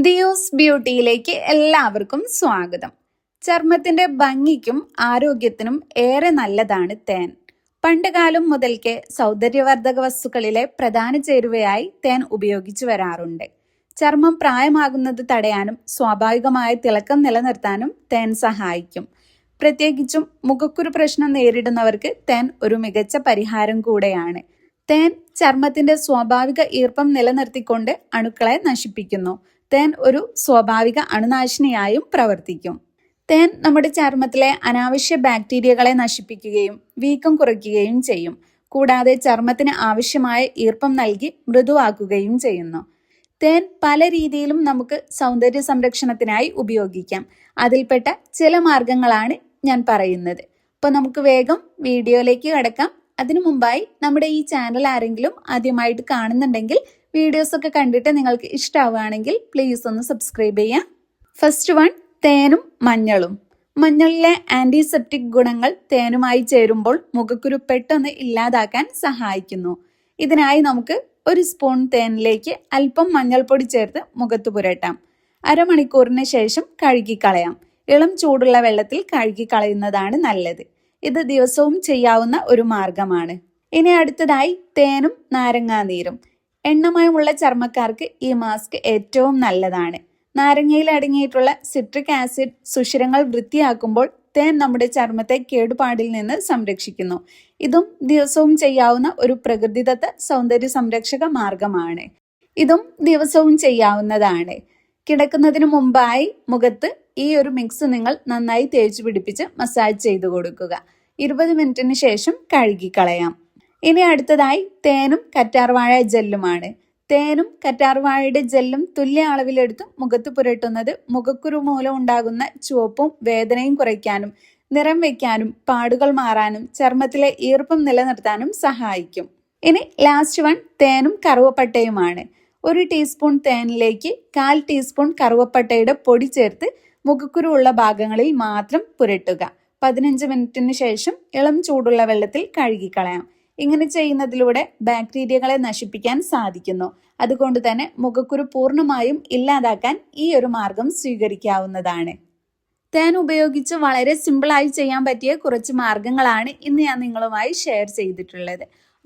ദിയോസ് ബ്യൂട്ടിയിലേക്ക് എല്ലാവർക്കും സ്വാഗതം. ചർമ്മത്തിന്റെ ഭംഗിക്കും ആരോഗ്യത്തിനും ഏറെ നല്ലതാണ് തേൻ. പണ്ടുകാലം മുതൽക്കേ സൗന്ദര്യവർദ്ധക വസ്തുക്കളിലെ പ്രധാന ചേരുവയായി തേൻ ഉപയോഗിച്ചു വരാറുണ്ട്. ചർമ്മം പ്രായമാകുന്നത് തടയാനും സ്വാഭാവികമായ തിളക്കം നിലനിർത്താനും തേൻ സഹായിക്കും. പ്രത്യേകിച്ചും മുഖക്കുരു പ്രശ്നം നേരിടുന്നവർക്ക് തേൻ ഒരു മികച്ച പരിഹാരം കൂടെയാണ്. തേൻ ചർമ്മത്തിന്റെ സ്വാഭാവിക ഈർപ്പം നിലനിർത്തിക്കൊണ്ട് അണുക്കളെ നശിപ്പിക്കുന്നു. തേൻ ഒരു സ്വാഭാവിക അണുനാശിനിയായും പ്രവർത്തിക്കും. തേൻ നമ്മുടെ ചർമ്മത്തിലെ അനാവശ്യ ബാക്ടീരിയകളെ നശിപ്പിക്കുകയും വീക്കം കുറയ്ക്കുകയും ചെയ്യും. കൂടാതെ ചർമ്മത്തിന് ആവശ്യമായ ഈർപ്പം നൽകി മൃദുവാക്കുകയും ചെയ്യുന്നു. തേൻ പല രീതിയിലും നമുക്ക് സൗന്ദര്യ സംരക്ഷണത്തിനായി ഉപയോഗിക്കാം. അതിൽപ്പെട്ട ചില മാർഗങ്ങളാണ് ഞാൻ പറയുന്നത്. അപ്പോൾ നമുക്ക് വേഗം വീഡിയോയിലേക്ക് കടക്കാം. അതിനു മുമ്പായി നമ്മുടെ ഈ ചാനൽ ആരെങ്കിലും ആദ്യമായിട്ട് കാണുന്നുണ്ടെങ്കിൽ വീഡിയോസ് ഒക്കെ കണ്ടിട്ട് നിങ്ങൾക്ക് ഇഷ്ടമാവുകയാണെങ്കിൽ പ്ലീസ് ഒന്ന് സബ്സ്ക്രൈബ് ചെയ്യാം. ഫസ്റ്റ് വൺ തേനും മഞ്ഞളും. മഞ്ഞളിലെ ആന്റിസെപ്റ്റിക് ഗുണങ്ങൾ തേനുമായി ചേരുമ്പോൾ മുഖക്കുരു പെട്ടെന്ന് ഇല്ലാതാക്കാൻ സഹായിക്കുന്നു. ഇതിനായി നമുക്ക് ഒരു സ്പൂൺ തേനിലേക്ക് അല്പം മഞ്ഞൾപ്പൊടി ചേർത്ത് മുഖത്ത് പുരട്ടാം. അരമണിക്കൂറിന് ശേഷം കഴുകിക്കളയാം. ഇളം ചൂടുള്ള വെള്ളത്തിൽ കഴുകിക്കളയുന്നതാണ് നല്ലത്. ഇത് ദിവസവും ചെയ്യാവുന്ന ഒരു മാർഗമാണ്. ഇനി അടുത്തതായി തേനും നാരങ്ങാനീരും. എണ്ണമയമുള്ള ചർമ്മക്കാർക്ക് ഈ മാസ്ക് ഏറ്റവും നല്ലതാണ്. നാരങ്ങയിൽ അടങ്ങിയിട്ടുള്ള സിട്രിക് ആസിഡ് സുഷിരങ്ങൾ വൃത്തിയാക്കുമ്പോൾ തേൻ നമ്മുടെ ചർമ്മത്തെ കേടുപാടിൽ നിന്ന് സംരക്ഷിക്കുന്നു. ഇതും ദിവസവും ചെയ്യാവുന്ന ഒരു പ്രകൃതിദത്ത സൗന്ദര്യ സംരക്ഷക മാർഗമാണ്. ഇതും ദിവസവും ചെയ്യാവുന്നതാണ്. കിടക്കുന്നതിന് മുമ്പായി മുഖത്ത് ഈ ഒരു മിക്സ് നിങ്ങൾ നന്നായി തേച്ച് പിടിപ്പിച്ച് മസാജ് ചെയ്തു കൊടുക്കുക. ഇരുപത് മിനിറ്റിന് ശേഷം കഴുകിക്കളയാം. ഇനി അടുത്തതായി തേനും കറ്റാർവാഴ ജെല്ലുമാണ്. തേനും കറ്റാർവാഴയുടെ ജെല്ലും തുല്യ അളവിലെടുത്ത് മുഖത്ത് പുരട്ടുന്നത് മുഖക്കുരു മൂലം ഉണ്ടാകുന്ന ചുവപ്പും വേദനയും കുറയ്ക്കാനും നിറം വയ്ക്കാനും പാടുകൾ മാറാനും ചർമ്മത്തിലെ ഈർപ്പം നിലനിർത്താനും സഹായിക്കും. ഇനി ലാസ്റ്റ് വൺ തേനും കറുവപ്പട്ടയുമാണ്. ഒരു ടീസ്പൂൺ തേനിലേക്ക് കാൽ ടീസ്പൂൺ കറുവപ്പട്ടയുടെ പൊടി ചേർത്ത് മുഖക്കുരു ഉള്ള ഭാഗങ്ങളിൽ മാത്രം പുരട്ടുക. പതിനഞ്ച് മിനിറ്റിന് ശേഷം ഇളം ചൂടുള്ള വെള്ളത്തിൽ കഴുകിക്കളയാം. ഇങ്ങനെ ചെയ്യുന്നതിലൂടെ ബാക്ടീരിയകളെ നശിപ്പിക്കാൻ സാധിക്കുന്നു. അതുകൊണ്ട് തന്നെ മുഖക്കുരു പൂർണമായും ഇല്ലാതാക്കാൻ ഈ ഒരു മാർഗം സ്വീകരിക്കാവുന്നതാണ്. തേൻ ഉപയോഗിച്ച് വളരെ സിമ്പിളായി ചെയ്യാൻ പറ്റിയ കുറച്ച് മാർഗങ്ങളാണ് ഇന്ന് ഞാൻ നിങ്ങളുമായി ഷെയർ ചെയ്തിട്ടുള്ളത്.